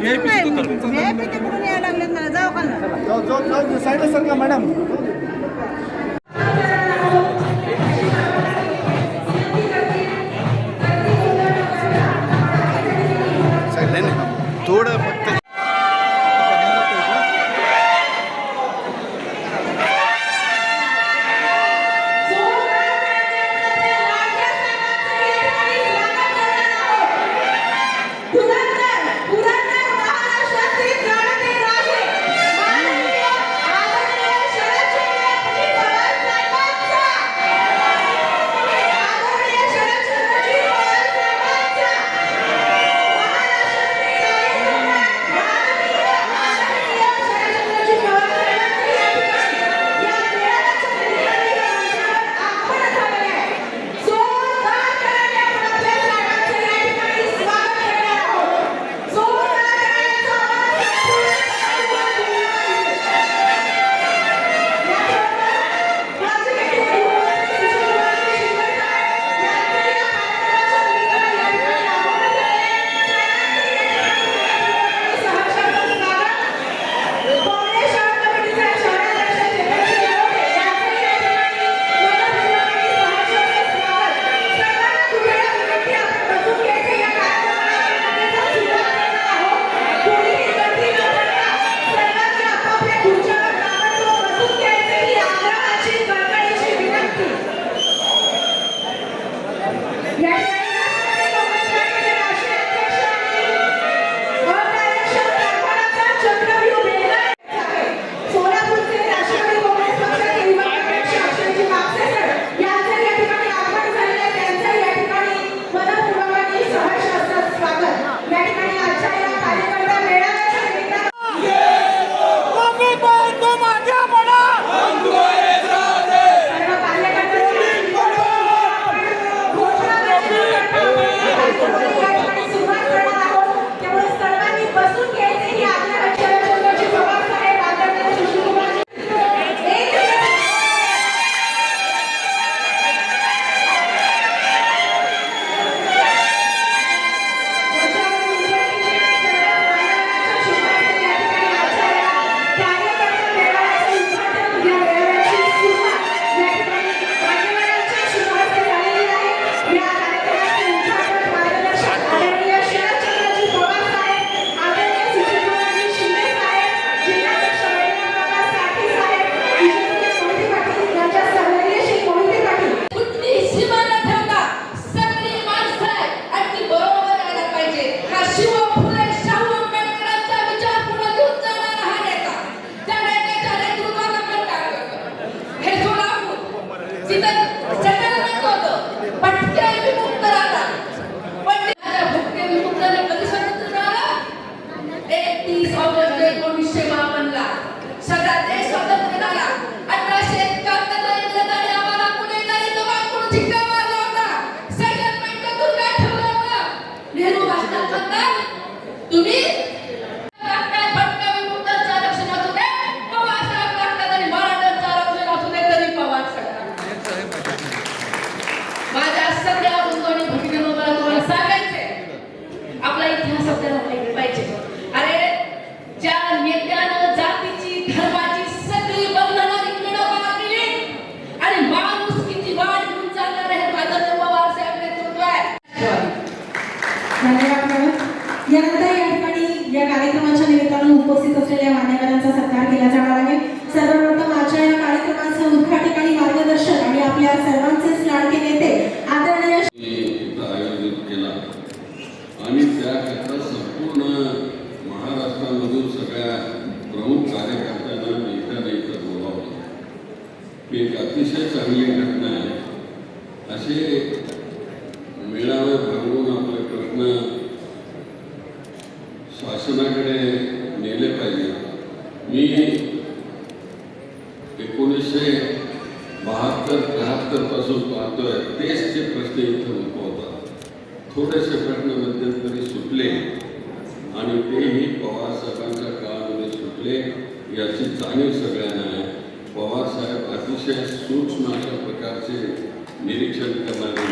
तुम्ही यायचं नाही VIP तिकडून यायला लागलेत? मला जाऊ का ना. साईडला सर का मॅडम. आणि तेही पवार साहेबांच्या काळामध्ये सुटले याची जाणीव सगळ्यांना आहे. पवार साहेब अतिशय सूक्ष्म अशा प्रकारचे निरीक्षण करणारे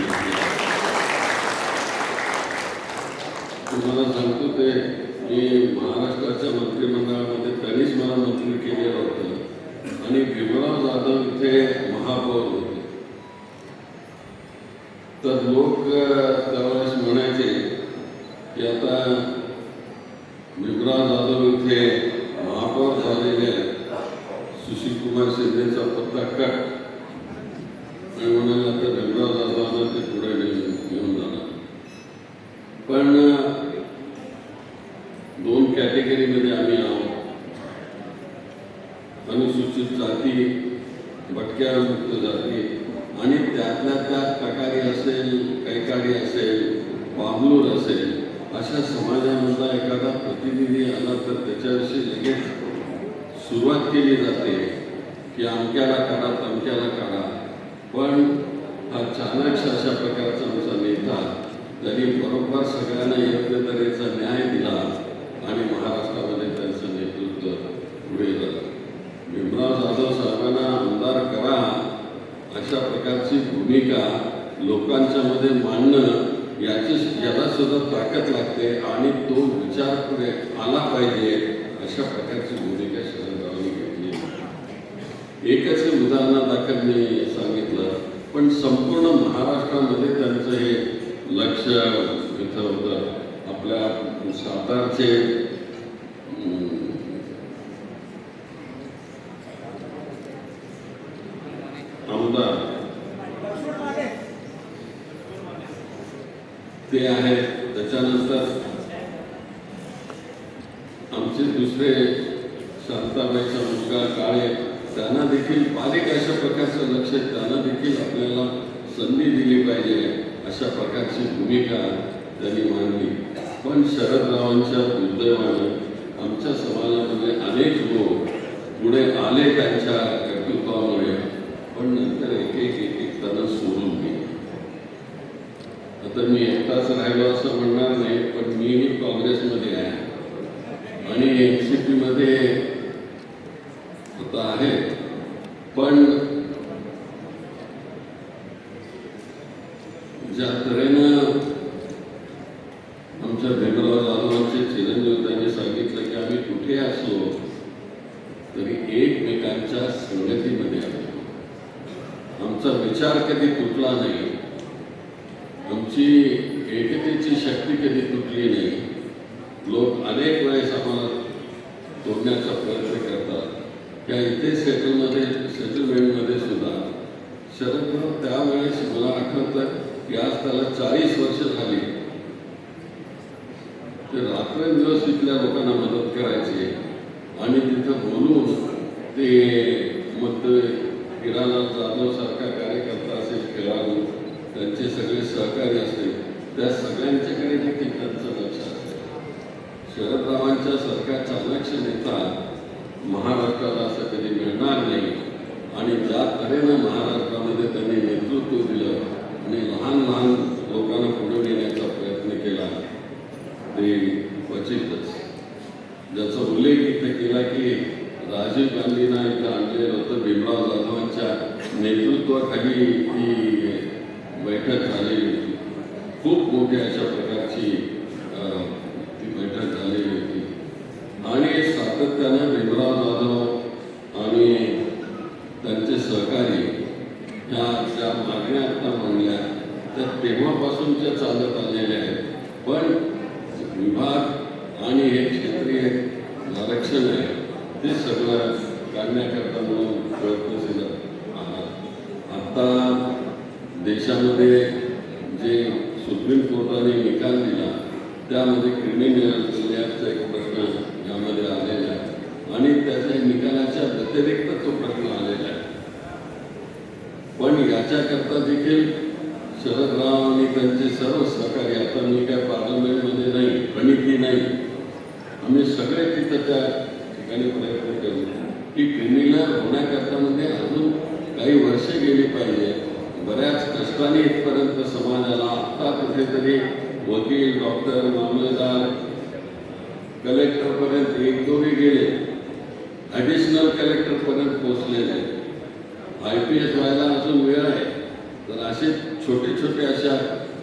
तुम्हाला सांगतो ते मी महाराष्ट्राच्या मंत्रिमंडळामध्ये त्यांनीच मला मंत्री केलेलं होतं. आणि भीमराव जाधव इथे महापौर होते. तर लोक त्यावेळेस म्हणायचे की आता भीमराव जाधव इथे महापौर झालेले आहेत सुशीलकुमार पत्ता कट आणि म्हणाले आता भीमराव ते पुढे घेऊन घेऊन जाणार. पण दोन कॅटेगरीमध्ये आम्ही आहोत. अनुसूचित जाती भटक्या मुक्त जाती आणि त्यातल्या त्यात ककारी असेल कैकाडी असेल बाबलूर असेल अशा समाजामधला एखादा प्रतिनिधी आला तर त्याच्याविषयी लगेच सुरुवात केली जाते. की अमक्याला काढा तमक्याला काढा. पण हा चाणक्य अशा प्रकारचा आमचा नेता त्यांनी बरोबर सगळ्यांना योग्य तऱ्हेचा न्याय दिला आणि महाराष्ट्रामध्ये त्यांचं नेतृत्व पुढे झालं भीमराव जाधव साहेबांना आमदार करा अशा प्रकारची भूमिका लोकांच्या मध्ये मांडणं याची याला सुद्धा ताकद लागते आणि तो विचार पुढे आला पाहिजे अशा प्रकारची भूमिका शरदरावांनी एकच हे उदाहरणादाखल मी सांगितलं पण संपूर्ण महाराष्ट्रामध्ये त्यांचं हे लक्ष इथं होतं. आपल्या सातारचे आमदार. ते आहेत त्याच्यानंतर आमचे दुसरे शांताबाईचा मुलगा काळे देखील बारीक अशा प्रकारचं लक्ष त्यांना देखील आपल्याला संधी दिली पाहिजे अशा प्रकारची भूमिका त्यांनी मांडली. पण शरदरावांच्या दुर्दैवानं आमच्या समाजामध्ये अनेक लोक पुढे आले त्यांच्या कर्तृत्वामुळे पण नंतर एक एक एक एक त्यांना सोडून गेले. आता मी एकटाच राहिलो असं म्हणणार नाही पण मीही काँग्रेसमध्ये आहे. आणि एन सी पीमध्ये आता आहे पण ज्या तऱ्हेनं आमच्या भीमराव जाधवांचे चिरंजीव त्यांनी सांगितलं की आम्ही कुठे असो तरी एकमेकांच्या संगतीमध्ये आलो. आमचा विचार कधी तुटला नाही. आमची एकतेची शक्ती कधी तुटली नाही. लोक अनेक वेळेस आम्हाला तोडण्याचा प्रयत्न करतात. त्या इथे सेटलमध्ये सेटलमेंटमध्ये सुद्धा. शरदराव त्यावेळेस मला आठवतं की आज त्याला चाळीस वर्ष झाली. ते रात्रंदिवस तिथल्या लोकांना मदत करायचे. आणि तिथं बोलून ते मग किराणा जाधव सारखा कार्यकर्ता असेल खेळाडू त्यांचे सगळे सहकारी असतील त्या सगळ्यांच्याकडे देखील त्यांचं लक्ष असते. शरदरावांच्या सरकारचा लक्ष नेता महाराष्ट्राला असं कधी मिळणार नाही. आणि ज्या तऱ्हेनं महाराष्ट्रामध्ये त्यांनी नेतृत्व दिलं आणि लहान लहान लोकांना पुढे नेण्याचा प्रयत्न केला ते क्वचितच. ज्याचा उल्लेख इथे केला की राजीव गांधींना इथं आणलेलं होतं भीमराव जाधवांच्या नेतृत्वाखाली ही बैठक झालेली होती. खूप मोठ्या अशा प्रकारची अं, ती बैठक झालेली होती आणि सातत्यानं भीमराव जाधव आणि त्यांचे सहकारी ह्या ज्या मागण्या आता मांडल्या त्या तेव्हापासूनच्या चालत आलेल्या आहेत पण विभाग आणि हे क्षेत्रीय आरक्षण आहे ते सगळं काढण्याकरता म्हणून प्रयत्नशील आहात आता देशामध्ये जे सुप्रीम कोर्टाने निकाल दिला त्यामध्ये क्रिमिनल कल्याणचा एक प्रश्न यामध्ये आलेला आहे. आणि त्याच्या निकालाच्या व्यतिरिक्त तो प्रश्न आलेला आहे. पण याच्याकरता देखील शरद राव आणि त्यांचे सर्व सहकारी आता मी काय पार्लमेंटमध्ये नाही प्रणिती नाही आम्ही सगळे तिथं त्या ठिकाणी प्रयत्न करू. की क्रिमिनल होण्याकरता म्हणजे अजून काही वर्षे गेली पाहिजे बऱ्याच कष्टाने इथपर्यंत समाजाला आता कुठेतरी वकील डॉक्टर मामलेदार कलेक्टरपर्यंत एक दोघे गेले. ॲडिशनल कलेक्टरपर्यंत पोहोचलेले. आहेत आय पी एस व्हायला अजून वेळ आहे. तर असे छोटे छोटे अशा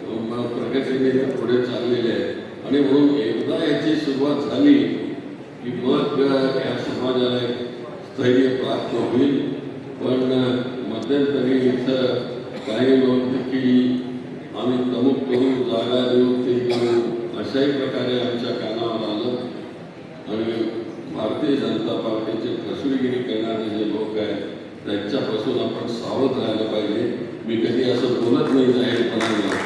प्रगतीने पुढे चाललेले आहेत. आणि म्हणून एकदा याची सुरुवात झाली की मग या समाजाला स्थैर्य प्राप्त होईल. पण मध्यंतरी इथं काही लोक की आम्ही तमुक करू जागा देऊ ते देऊ अशाही प्रकारे आमच्या कानावर आलं. आणि भारतीय जनता पार्टीचे फसवेगिरी करणारे जे लोक आहेत त्यांच्यापासून आपण सावध राहिलं पाहिजे. मी कधी असं बोलत नाही जाहीरपणाला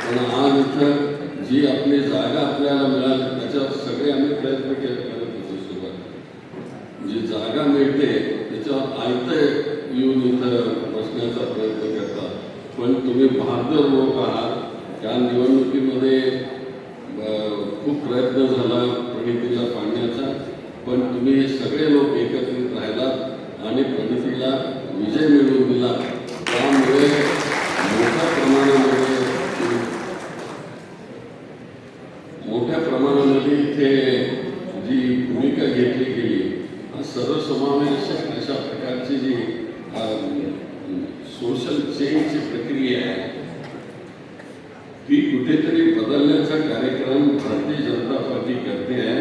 पण आज इथं जी आपली जागा आपल्याला मिळाली त्याच्यावर सगळे आम्ही प्रयत्न केले करत होतो सुरुवात जी जागा मिळते त्याच्यावर आयतं येऊन इथं बसण्याचा प्रयत्न करतात पण तुम्ही बहादर लोक आहात त्या निवडणुकीमध्ये अं, खूप प्रयत्न झाला प्रणितीला पाडण्याचा पण तुम्ही हे सगळे लोक एकत्रित राहिलात आणि प्रणितीला विजय मिळवून दिला त्यामुळे मोठ्या प्रमाणामध्ये मोठ्या प्रमाणामध्ये इथे जी भूमिका घेतली गेली हा सर्वसमावेशक अशा प्रकारची जी सोशल चेंजची प्रक्रिया आहे ती कुठेतरी बदलण्याचा कार्यक्रम भारतीय जनता पार्टी करते आहे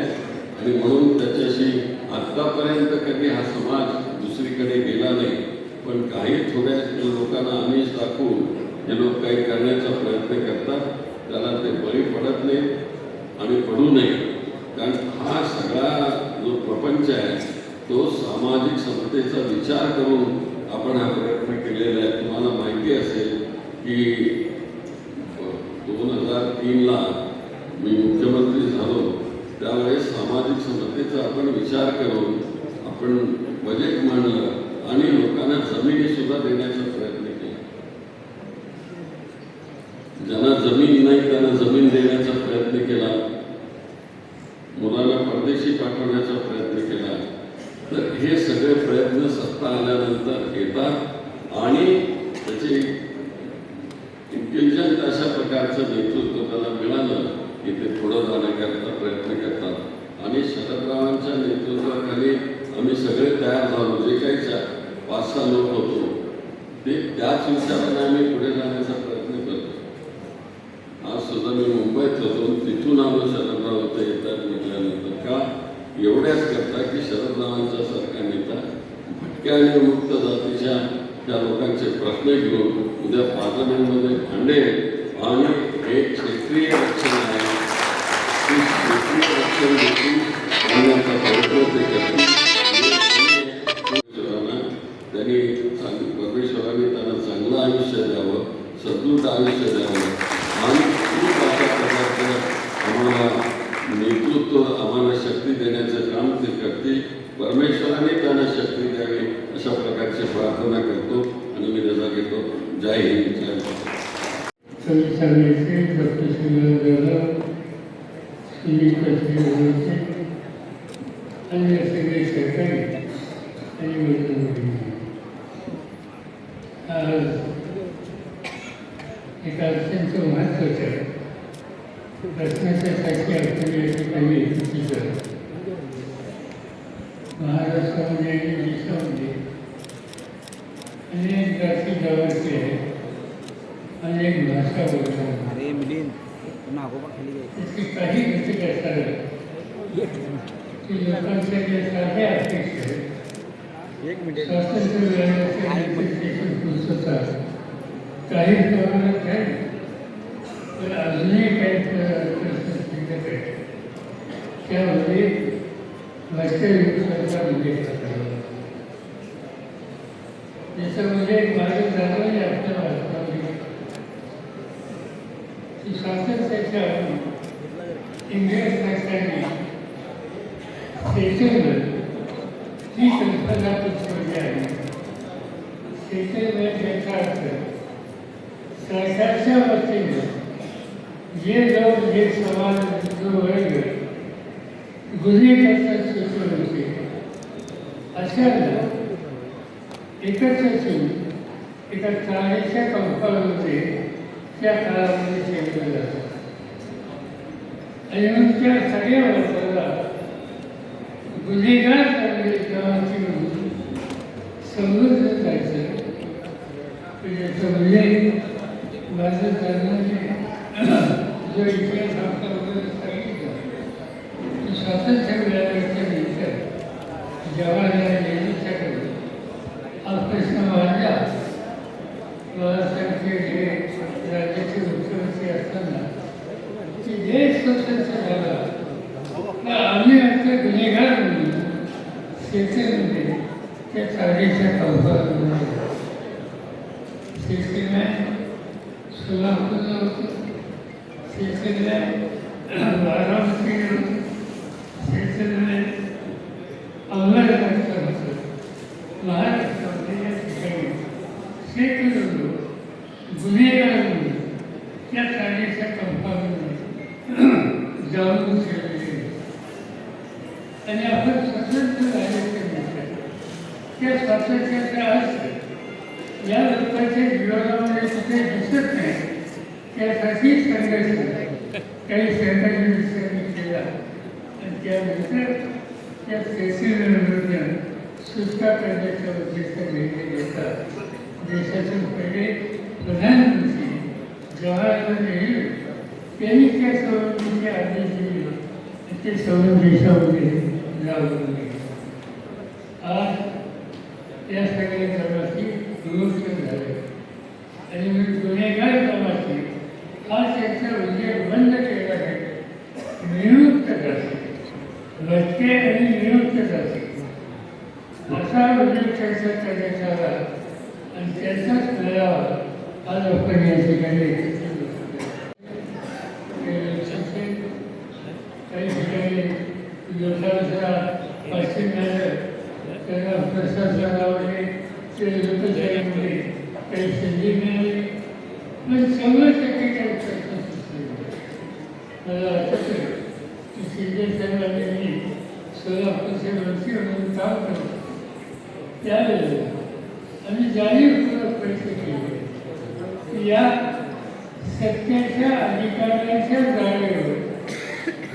आणि म्हणून त्याच्याशी आत्तापर्यंत कधी हा समाज दुसरीकडे गेला नाही पण काही थोड्या लोकांना आमिष दाखवून हे लोक काही करण्याचा प्रयत्न करतात त्याला ते बळी पडत नाही आणि पडू नये कारण हा सगळा जो प्रपंच आहे तो सामाजिक समतेचा विचार करून आपण हा प्रयत्न केलेला आहे तुम्हाला माहिती असेल की दोन हजार तीनला मी मुख्यमंत्री झालो त्यावेळेस सामाजिक याचा आपण विचार करून आपण बजेट मांडलं आणि लोकांना जमिनी सुद्धा देण्याचा प्रयत्न केला. ज्यांना जमीन नाही त्यांना जमीन देण्याचा प्रयत्न केला. मुलाला परदेशी पाठवण्याचा प्रयत्न केला. तर हे सगळे प्रयत्न सत्ता आल्यानंतर येतात आणि त्याची इंटेलिजंट अशा प्रकारचं नेतृत्व त्याला मिळालं की ते पुढं जाण्याकरता प्रयत्न करतात आणि शरदरावांच्या नेतृत्वाखाली आम्ही सगळे तयार झालो जे काही चा- पाच सहा लोक होतो ते त्याच विचाराने आम्ही पुढे जाण्याचा प्रयत्न करतो आज सुद्धा मी मुंबईत होतो तिथून आलो शरदराव इथं येतात म्हटल्यानंतर का एवढ्याच करता की शरदरावांचा सारखा नेता भटक्या आणि मुक्त जातीच्या त्या लोकांचे प्रश्न घेऊन उद्या पार्लमेंटमध्ये आणि एक क्षेत्रीय रक्षण आहे. ती क्षेत्रीय रक्षण देखील करण्याचा प्रयत्न ते करतील. त्यांनी परमेश्वराने त्यांना चांगलं आयुष्य द्यावं सदृढ आयुष्य द्यावं. महाराष्ट्रामध्ये आणि देशामध्ये अनेक जाती जवळचे आहेत अनेक भाषा बोलतात त्याची काही घटक असतात की लोकांच्या ज्या साध्या अपेक्षा आहेत स्वातंत्र्य मिळाल्याच्या पूर्तता काही प्रमाणात आहे पण अजूनही काही प्रश्न शिल्लक आहेत त्यामध्ये वैसे सरकार उल्लेख करावा त्याच्यामध्ये मार्ग जाणवले आपल्याला वास्तविक की स्वातंत्र्याच्या इंग्रज सरकारने सेटलमेंट ही कल्पना पुस्तकी आहे. सेटलमेंट याचा अर्थ सरकारच्या जे लोक जे समाज जो वर्ग गुन्हे करतात सुचवले होते अशांना एकत्र ठेवून एका चाळीच्या कंपाऊंडमध्ये त्या काळामध्ये ठेवलं जातं आणि गुन्हेगार समजून जायचं म्हणजे माझं जन्माने जो इतिहास आपल्याबरोबर स्वातंत्र्य मिळाल्याच्या जवाहरलाल नेहरूच्याकडे हा प्रश्न मांडला Yeah. सुटका करण्याचा उद्देश घेतले घेतात देशाचे पहिले प्रधानमंत्री जवाहरलाल नेहरू त्यांनी त्या संबंधीचे आदेश दिले ते सर्व देशामध्ये लागू आज त्या सगळ्या जमाती दुरुस्त झाले. आणि मी गुन्हेगार जमाती हा त्यांचा उद्योग बंद केला आहे. निवृत्त करते भटके आणि नियुक्त जाते असा उल्लेख त्यांचा करण्यात आला आणि त्यांचाच मेळावा आज आपण या ठिकाणी एकत्रित होतो. काही ठिकाणी लोकांचा पश्चिम त्यांना प्रशासनामध्ये ते लोकशाहीमध्ये काही संधी मिळाली पण शंभर टक्के काही प्रश्न सुटले मला आठवतं की शिंदे साहेबांनी सोलापूरचे मंत्री म्हणून काम केलं त्यावेळेला आम्ही जाणीवपूर्वक प्रयत्न केले की या सत्याच्या अधिकाऱ्यांच्या जागेवर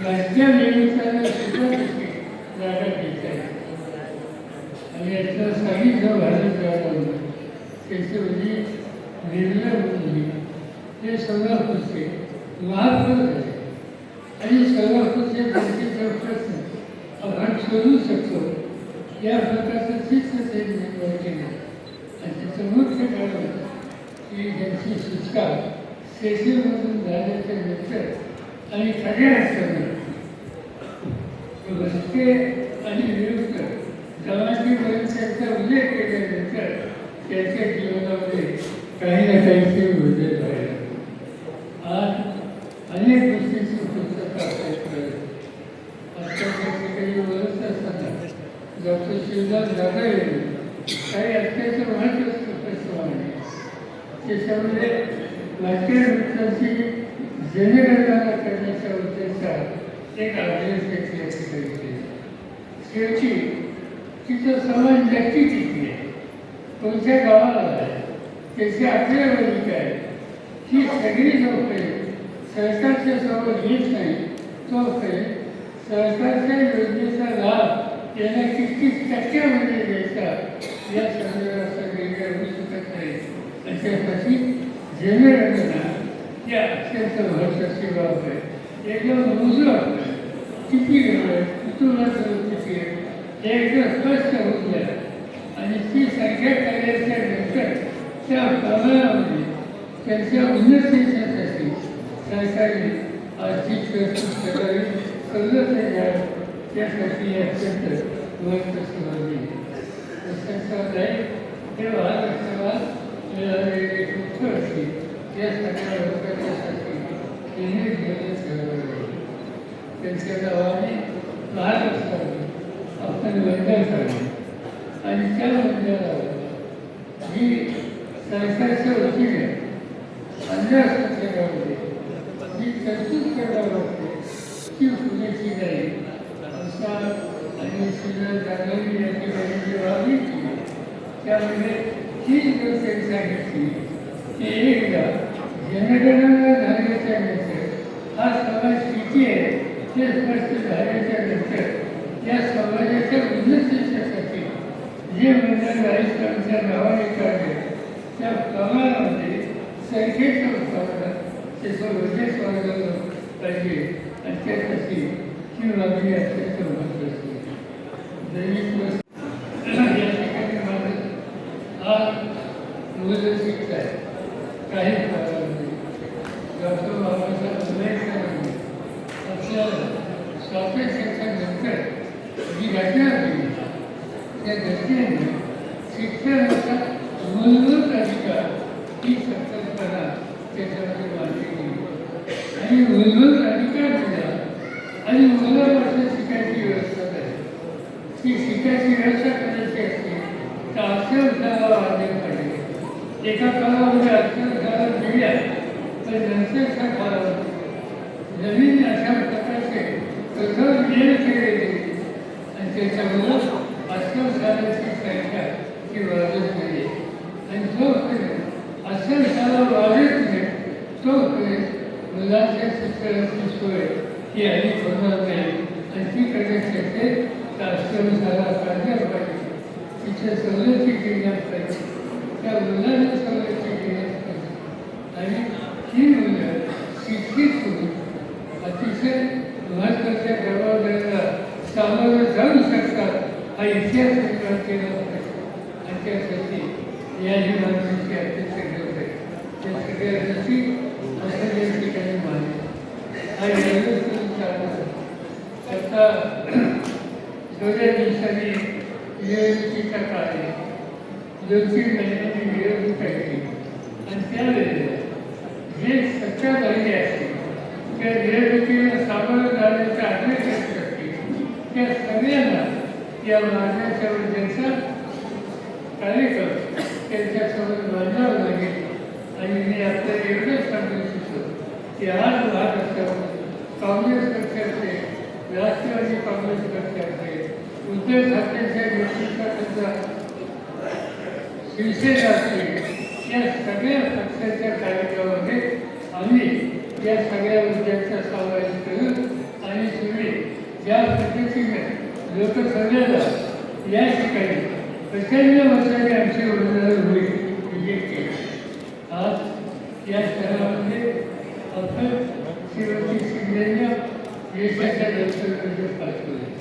राज्य निमित्तानं सुद्धा जागा घेता आहे आणि याचं सांगितलं भारत जागा त्याची म्हणजे निर्णय होऊन ते सोलापूरचे महापौर झाले आणि सगळं होते म्हणजे त्यांचे प्रश्न आपण शोधू शकतो या स्वतःचं शिष्य ते निर्माण केलं आणि त्याचं मुख्य कारण की त्यांची सुटका सेशनमधून झाल्याच्यानंतर आणि खऱ्या अर्थानं रस्ते आणि विरुद्ध जमातीपर्यंत त्यांचा उल्लेख केल्यानंतर त्यांच्या जीवनामध्ये काही ना काहीतरी बदल झाला आज अनेक गोष्टीची पुस्तकं आपल्याला कळली. आजकाल काही बोलत असताना डॉक्टर शिवदास जाधव यांनी काही अत्यंत महत्त्वाचे प्रश्न मांडले त्याच्यामध्ये वाक्य वृत्तांची जनगणना करण्याच्या उद्देशा एक आदेश घेतले ठिकाणी शेवटी तिचा समाज नक्की किती आहे? कोणत्या गावाला आहे? त्याची आकडेवारी काय? ही सगळी लोक सरकारच्या सोबत घेत नाही. तो काही सरकारच्या योजनेचा लाभ यांना किती टक्क्यामध्ये द्यायचा म्हणजे या संदर्भात वेगळ्या होऊ शकत नाही त्याच्यासाठी जनरलना जनगणना अत्यंत महत्वाची बाब आहे. एकदम मोजू किती वेळ आहे? कुटुंबाचं किती आहे? हे एकदम स्पष्ट होऊन द्या आणि ती संख्या करण्याच्या नंतर त्या प्रमाणामध्ये त्यांच्या उन्नतीसाठी सरकारी आर्थिक कर्ज तयार व्यवस्था करावी सवलत द्यावी त्यासाठी अत्यंत महत्त्व सुरू तसंच नाही तेव्हा तेव्हा एक मुख्य असते या सगळ्या लोकांच्यासाठी त्यांनी घेऊन ठेवलं त्यांच्या गावाने महाराष्ट्राने आपण बंधन काढले आणि त्या बंधनावर ही सरकारच्या वतीने अन्य क्षेत्रामध्ये जी तरतूद करावी लागते ती होण्याची नाही. आणि श्रीधर गांधी यांनी त्यांची वागणी त्यामध्ये सांगितली की एकदा जनगणना झाल्याच्यानंतर हा समाज किती आहे हे स्पष्ट झाल्याच्यानंतर या समाजाच्या उन्नतीसाठी जे मंडळ राजकारणाच्या नावाने काढले त्या प्रमाणामध्ये संख्येच्या उत्पादनात त्याचं वजन पाहिजे आणि त्यासाठी ही मागणी अत्यंत महत्वाची आहे. दैनिक वस्तू या ठिकाणी माझं हा मूलशिक्ष आहे काही काळामध्ये डॉक्टर बाबासाहेब आंबेडकरांनी आपल्याला स्वातंत्र्याच्या नंतर जी घटना घडली त्या घटनेने शिक्षणाचा मूलभूत अधिकार ही संकल्पना त्याच्यामध्ये मांडली गेली आणि मूलभूत अधिकार दिला आणि मुलापासून शिकायची व्यवस्था झाली ती शिकायची व्यवस्था करायची असते तर अक्षरशाळा वाढल्या पाहिजे. एका काळामध्ये अक्षरशाळा दिल्या तर नंतरच्या काळामध्ये नवीन अशा प्रकारचे प्रथम नियम केले आणि त्याच्यामुळं अक्षरशाळेची संख्या ती वाढत नाही आणि जोपर्यंत अक्षरशाळा वाढत नाही तो मुलांच्या शिक्षणाची सोय ही अधिक होणार नाही. आणि ती करण्यासाठी असेल तर अक्षरशाळा काढल्या पाहिजे. तिच्या सवलती केल्या पाहिजे त्या मुलांना सवलती केल्या पाहिजे आणि ही मुलं शिक्षित होऊन अतिशय महत्त्वाच्या जबाबदारीला सामोरं जाऊ शकतात हा इतिहास निर्माण केला पाहिजे आणि त्यासाठी या ही माणसाची अत्यंत गरज आहे. त्या सगळ्या गोष्टी असं या ठिकाणी मानले आणि एवढंच करून चालणार आता दोन्ही दिवसांनी निवडणुकीचा काळ आहे आणि त्यावेळेला जे सत्ताधारी आहे त्या निवडणुकीला सामोरं जाण्याचा आग्रह करत त्या सगळ्यांना या मागण्याच्या ज्यांचा कार्यक्रम त्यांच्यासमोर मांडावं लागेल आणि मी आपल्याला एवढंच सांगू इच्छितो की आज महाराष्ट्रामध्ये काँग्रेस पक्षाचे राष्ट्रवादी काँग्रेस पक्षाचे उद्धव ठाकरेंच्या नेतृत्वाखालचा शिवसेना असतील या सगळ्या पक्षाच्या कार्यक्रमामध्ये आम्ही या सगळ्या मुद्द्यांचा समावेश करू आणि तुम्ही ज्या पद्धतीने लोकसभेला या ठिकाणी प्रचंड मताने आमची उमेदवार होईल विजय केला. आज या शहरामध्ये आपण श्रीमती शिंदेंना देशाच्या लोकसभेमध्ये पाठवले.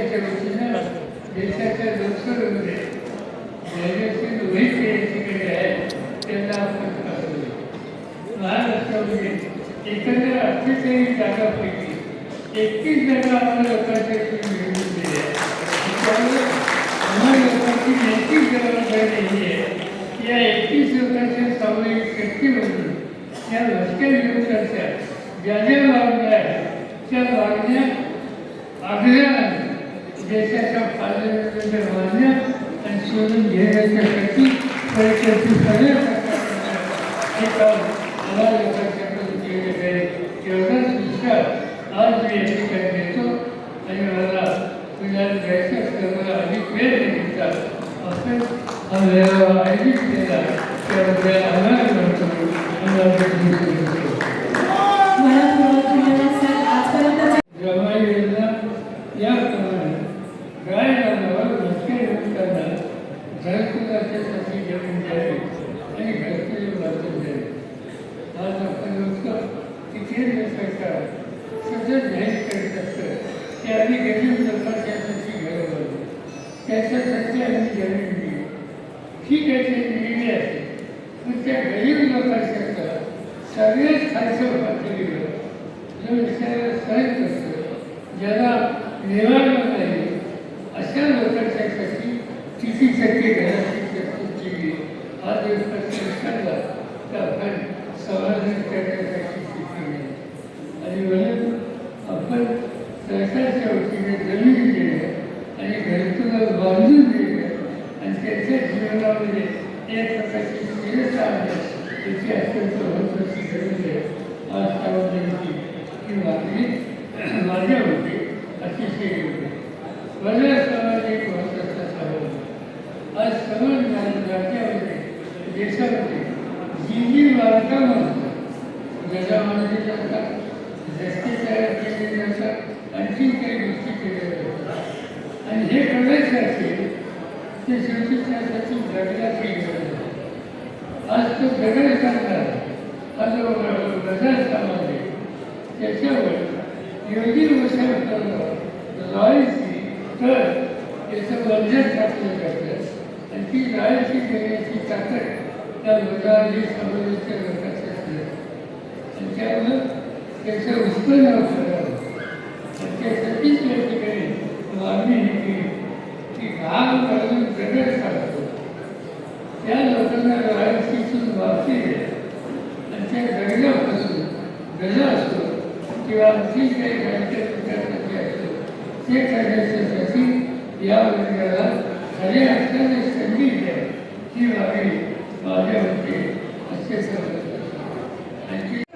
या वतीनं देशाच्या लोकसभेमध्ये जयश्री दोन्ही पिढ्यांची आहे त्यांना आपण पाठवले. महाराष्ट्रामध्ये एकंदर अठ्ठेचाळीस जागापैकी एकतीस जागा आम्हाला मिळवून त्यामुळे आम्हाला लोकांची नैतिक जबाबदारी ही आहे या एकतीस लोकांच्या सामूहिक शक्ती म्हणून या लष्करी विरोधाच्या ज्या ज्या मागण्या आहेत त्या मागण्या आग्रहाने देशाच्या पार्लमेंटमध्ये मान्य आणि सोडून घेण्याच्यासाठी प्रयत्नाची सगळ्या प्रकारचे हे काम मला लोकांच्याकडून केले आहे एवढाच विश्वास आज मी या ठिकाणी देतो आणि मला विधान घ्यायचं असल्यामुळे अधिक वेळ घेतला आपण हा मेळावा आयोजित केला त्याबद्दल आभार मानतो आणि आपले दिवस मनापूर्वक धन्यवाद सर आजपर्यंत जमाई योजना याप्रमाणे गाय रानावर भटके लोकांना घरकुलाच्यासाठी जमीन द्यावी आणि घरकुली वाचून द्यावी आज आपण लोक की केंद्र सरकार सतत जाहीर करत असतं की आम्ही गरीब लोकांच्यासाठी घरं बांधू त्याच्यासाठी आम्ही जमीन दिली ठीक आहे ते दिलेली आहे पण त्या गरीब लोकांकरता सगळेच खालच्या पातळीवर जो विषयाला सहज असतो ज्याला निवारण नाही अशा लोकांसाठी किती टक्के घराची शक्ती हा जर प्रश्न विचारला तर आपण समाधान करण्यासाठी स्थिती नाही आणि म्हणून आपण सरकारच्या वतीने जमीन देणं आणि घरकुलं बांधून देणं आणि त्यांच्या जीवनामध्ये एक प्रकारची स्थिरता आणणं याची अत्यंत महत्त्वाची गरज आहे आज सार्वजनिक ही मागणी माझ्या होती अतिशय योग्य आहे. माझ्या समाज एक महत्त्वाचा समाज आज समाज राज्यामध्ये देशामध्ये जी जी बांधकामं होतात गजा बांधली जातात रस्ते तयार केले जातात आणखी काही गोष्टी केल्या जातात आणि हे करायचं असेल ते शेवटी त्यासाठी दगडाची गरज आहे आज तो दगड करणार हा जो गजा समाज आहे त्याच्यावर योगी वसाहत रॉयल्टी तर याचं बंधन टाकलं जातं. आणि ती रॉयल्टी देण्याची ताकद त्या मजाली समाजाच्या लोकांच्या असते. आणि त्यामुळं त्याचं उत्पन्न करावं आणि त्यासाठीच या ठिकाणी मागणी ही केली की घाम घालून जगत काढतो त्या लोकांना रॉयल्टीतून वाचते किंवा जी काही बँकेत विचारपत्र ते करण्याच्यासाठी या वर्गाला खरे अत्यंत संधी द्या ही मागणी माझ्या वतीने असे करत